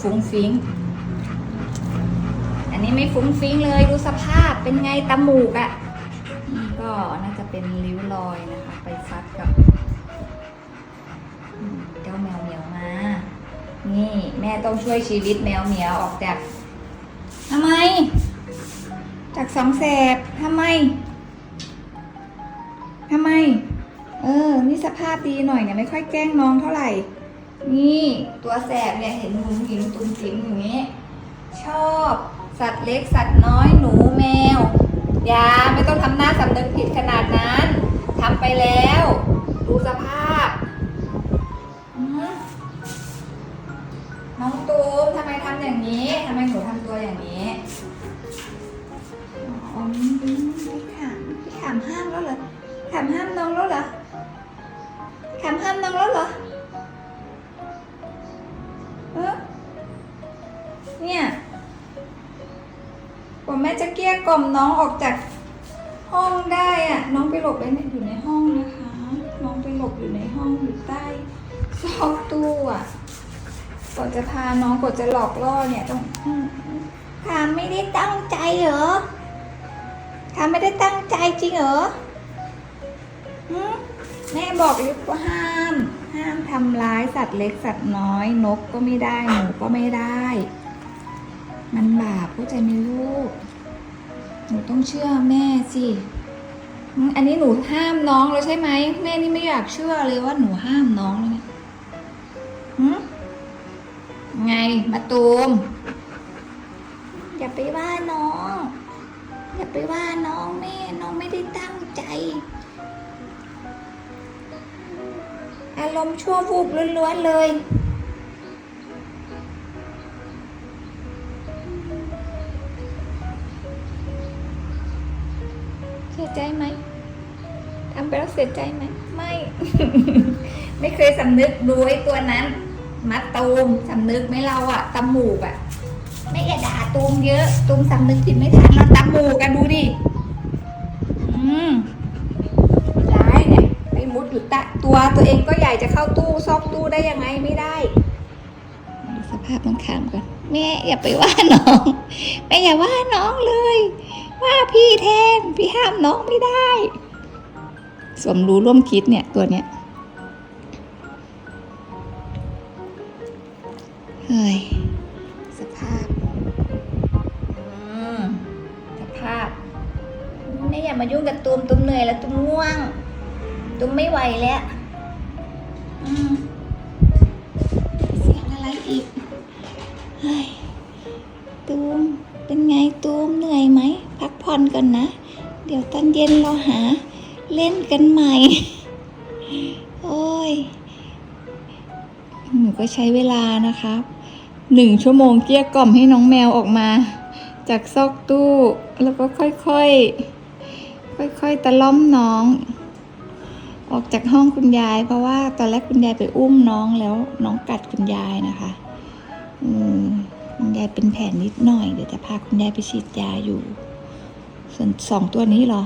ฟุ้งฟิ้ง อันนี้ไม่ฟุ้งฟิ้งเลยดูสภาพเป็นไงตาหมูกอะ่ะนี่ก็น่าจะเป็นริ้วรอยนะคะ ไปฟัดกับเจ้าแมวเหมียวมา นี่แม่ต้องช่วยชีวิตแมวเหมียวออกจากทำไม จากสองแสบทำไมทำไม เออ นี่สภาพดีหน่อยเนี่ยไม่ค่อยแกล้งน้องเท่าไหร่ นี่ตัวแสบเนี่ยเห็นหุ่มหญิงตุ้มติ๋มอย่างนี้ ชอบสัตว์เล็กสัตว์น้อยหนูแมว อย่าไม่ต้องทำหน้าสำนึกผิดขนาดนั้นทำไปแล้ว ดูสภาพน้องตูมทำไมทำอย่างนี้ทำไมหนูทำตัวอย่างนี้อ๋อพี่ขามพี่ขามห้ามแล้วเหรอขามห้ามน้องแล้วเหรอขามห้ามน้องแล้วเหรอ เนี่ยผมแม่จะเกลี้ยกล่อมน้องออกจากห้องได้อะน้องไปหลบไว้ในอยู่ในห้องนะคะ น้องไปหลบอยู่ในห้องอยู่ใต้ซอกตู้อะก่อนจะพาน้องก่อนจะหลอกล่อเนี่ยต้องอืมอืมถาไม่ได้ตั้งใจเหรอถาไม่ได้ตั้งใจจริงเหรอหืม แม่บอกอยู่ว่าห้าม ห้ามทำร้ายสัตว์เล็กสัตว์น้อย นกก็ไม่ได้หนูก็ไม่ได้ มันบาปเข้าใจไหมลูก หนูต้องเชื่อแม่สิอันนี้หนูห้ามน้องแล้วใช่ไหมแม่นี่ไม่อยากเชื่อเลยว่าหนูห้ามน้องเลยเนี่ยหืมไงมาตูม อย่าไปว่าน้อง อย่าไปว่าน้องแม่น้องไม่ได้ตั้งใจ อารมณ์ชั่ววูบล้วนๆเลย เสียใจไหมทำไปแล้วเสียใจไหม ไม่ ไม่เคยสำนึกดูไอ้ตัวนั้นมัดตูมสำนึกไหมเราอะตำหมูกอะไม่อย่าด่าตูมเยอะ ตูมสำนึกผิดไม่ทันเราตำหมูกันดูดิ อืมร้ายเนี่ยไปมุด อยู่ใตะตัวตัวเองก็ใหญ่จะเข้าตู้ซอกตู้ได้ยังไงไม่ได้ดูสภาพมันขามกันแม่อย่าไปว่าน้องแม่อย่าว่าน้องเลย ว่าพี่แทนพี่ห้ามน้องไม่ได้สมรู้ร่วมคิดเนี่ยตัวเนี้ยเฮ้ยสภาพอืมสภาพไม่อย่ามายุ่งกับตูมตูมเหนื่อยแล้วตูมง่วง ตูมไม่ไหวแล้วอืมเสียงอะไรอีกเฮ้ยตูมเป็นไงตูมเหนื่อยไหม พักผ่อนก่อนนะ เดี๋ยวตอนเย็นเราหา เล่นกันใหม่ โอ้ย หนูก็ใช้เวลานะคะหนึ่งชั่วโมงเกลี้ยกล่อมให้น้องแมวออกมา จากซอกตู้ แล้วก็ค่อยๆ ค่อยๆ ตะล่อมน้อง ออกจากห้องคุณยาย เพราะว่าตอนแรกคุณยายไปอุ้มน้องแล้วน้องกัดคุณยายนะคะอืมคุณยายเป็นแผลนิดหน่อย เดี๋ยวจะพาคุณยายไปฉีดยาอยู่ ส่วนสองตัวนี้หรอ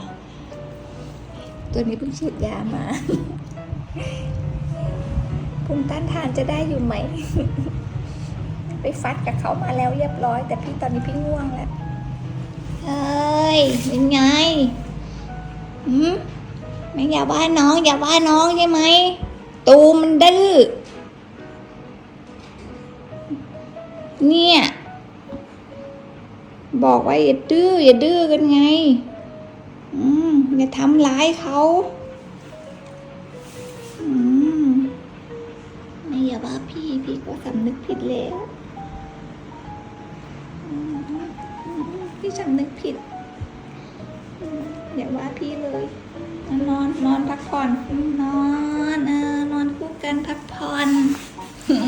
ตัวนี้เพิ่งฉีดยามาภูมิต้านทานจะได้อยู่ไหม ไปฟัดกับเขามาแล้วเรียบร้อย แต่พี่ตอนนี้พี่ง่วงแล้วเฮ้ยเป็นไงหืม ไม่อย่าว่าน้องอย่าว่าน้องใช่ไหม ตูมันดื้อ เนี่ย บอกว่าอย่าดื้ออย่าดื้อกันไง อืมอย่าทำร้ายเขาอืมไม่อย่าว่าพี่พี่ก็สำนึกผิดแล้ว พี่สำนึกผิด อย่าว่าพี่เลย นอนนอนพักผ่อน นอนเออนอนคู่กันพักผ่อนอ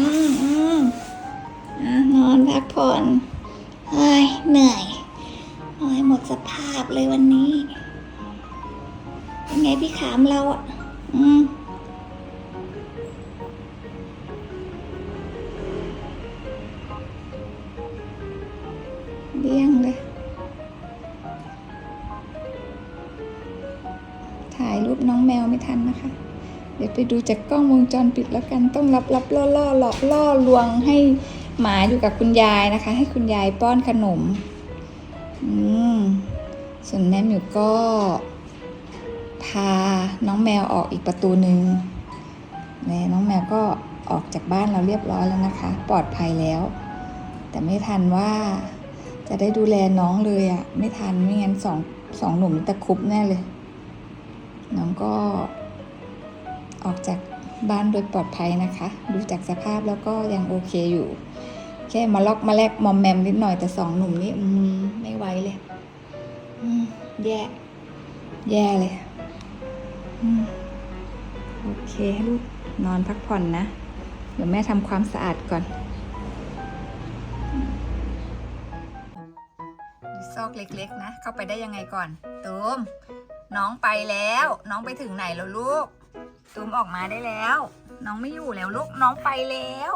อนอนพักผ่อนเฮ้ยเหนื่อยโอ้ยหมดสภาพเลยวันนี้ เป็นไงพี่ขามเราอะ อืม ถ่ายรูปน้องแมวไม่ทันนะคะ เดี๋ยวไปดูจากกล้องวงจรปิดแล้วกันต้องรับรับล่อล่อหลอกล่อลวงให้หมาอยู่กับคุณยายนะคะ ให้คุณยายป้อนขนม อืมส่วนแม่หมิวก็ พาน้องแมวออกอีกประตูหนึ่งและน้องแมวก็ออกจากบ้านเราเรียบร้อยแล้วนะคะ ปลอดภัยแล้ว แต่ไม่ทันว่าจะได้ดูแลน้องเลยอะ่ะ ไม่ทันไม่งั้นสองสองหนุ่มตะคุบแน่เลย น้องก็ออกจากบ้านโดยปลอดภัยนะคะ ดูจากสภาพแล้วก็ยังโอเคอยู่ แค่มาล็อกมาแลกมอมแมมนิดหน่อยแต่สองหนุ่มนี่อืมไม่ไหวเลยอืมแย่ แย่เลยอโอเคลูกนอนพักผ่อนนะ เดี๋ยวแม่ทำความสะอาดก่อนดูซอกเล็กๆนะ เข้าไปได้ยังไงก่อนตูม น้องไปแล้ว น้องไปถึงไหนแล้วลูก ตูมออกมาได้แล้ว น้องไม่อยู่แล้วลูก น้องไปแล้ว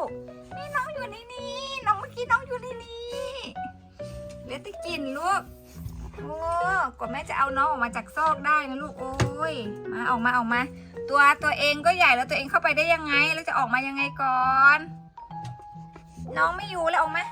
นี่น้องอยู่ในนี้ น้องเมื่อกี้น้องอยู่ในนี้เหลือแต่กลินลูก โอ้กว่าแม่จะเอาน้องออกมาจากซอกได้นะลูก โอ้ย มาออกมาออกมา ตัวตัวเองก็ใหญ่แล้วตัวเองเข้าไปได้ยังไง แล้วจะออกมายังไงก่อน น้องไม่อยู่แล้วออกมา